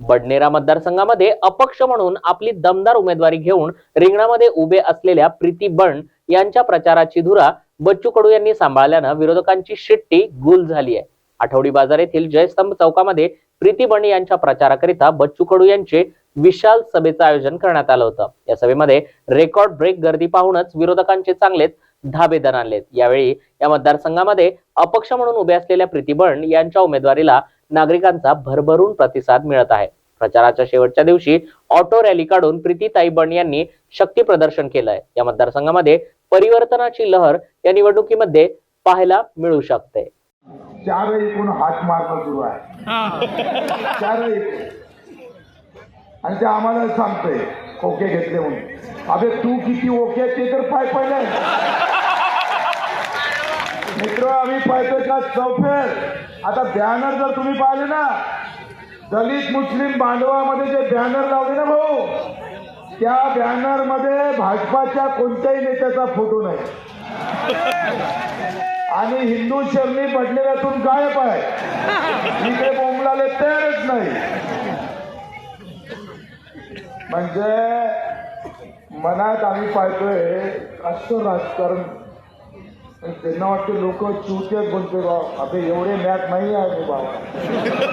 बडनेरा मतदारसंघामध्ये अपक्ष म्हणून आपली दमदार उमेदवारी घेऊन रिंगणामध्ये उभे असलेल्या प्रीती बण यांच्या प्रचाराची धुरा बच्चू कडू यांनी सांभाळल्यानं विरोधकांची शिट्टी गुल झाली आहे. आठवडी बाजार येथील जयस्तंभ चौकामध्ये प्रीती बंड यांच्या प्रचाराकरिता बच्चू कडू यांचे विशाल सभेचं आयोजन करण्यात आलं होतं. या सभेमध्ये रेकॉर्ड ब्रेक गर्दी पाहूनच विरोधकांचे चांगलेच धाबे दणाणलेत यावेळी या मतदारसंघामध्ये अपक्ष म्हणून उभे असलेल्या प्रीती बण यांच्या उमेदवारीला नागरिकांचा भरभरून प्रतिसाद मिळत आहे. प्रचाराच्या शेवटच्या दिवशी ऑटो रॅली काढून प्रीतीताई बंड यांनी शक्ती प्रदर्शन केलंय. या मतदारसंघामध्ये परिवर्तनाची लहर या निवडणुकीमध्ये पाहायला मिळू शकते. चारही एकूण हात मारणं सुरू आहे. चारही. आणि ते आम्हाला सांगतोय ओके घेतले म्हणून. अबे तू किती ओके ते तर पाय पडले सगळं आम्ही पाहतोय का चौफेर. आता बॅनर जर तुम्ही पाहिले ना दलित मुस्लिम बांधवामध्ये जे बॅनर लावले ना भाऊ त्या बॅनरमध्ये भाजपाच्या कोणत्याही नेत्याचा फोटो नाही. आणि हिंदू शरणी पडलेल्यातून गायब आहे. तिथे बोंबलाले तयारच नाही. म्हणजे मनात आम्ही पाहतोय असं राजकारण पण त्यांना वाटतं लोक चुकीच बोलते बाबा अबे एवढे ज्ञात नाही आहे रे बाबा.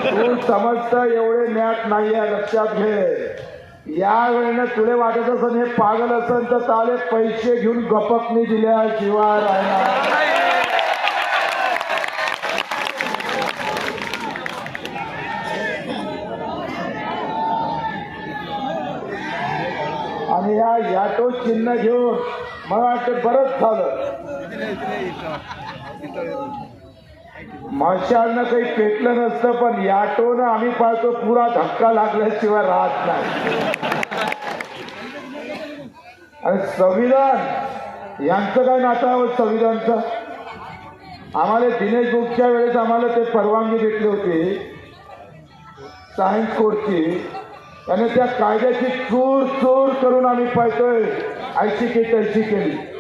तू समजता एवढे ज्ञात नाही आहे लक्षात घे. या वेळेनं तुले वाटत असन हे पागल असन तर ताले पैसे घेऊन गपकनी दिल्याशिवाय राहणार. आणि या याटो चिन्ह घेऊन मला वाटतं बरंच झालं. माशांना काही पेटलं नसतं पण या टोनं आम्ही पाहतो पुरा धक्का लागल्याशिवाय राहत नाही. आणि संविधान यांचं काय नातं आहोत हो संविधानचं? आम्हाला दिनेश बुकच्या वेळेस आम्हाला ते परवानगी भेटली होती. सायन्स कोर्सची. आणि त्या कायद्याची चूर चूर करून आम्ही पाहतोय. ऐशी की तैशी केली.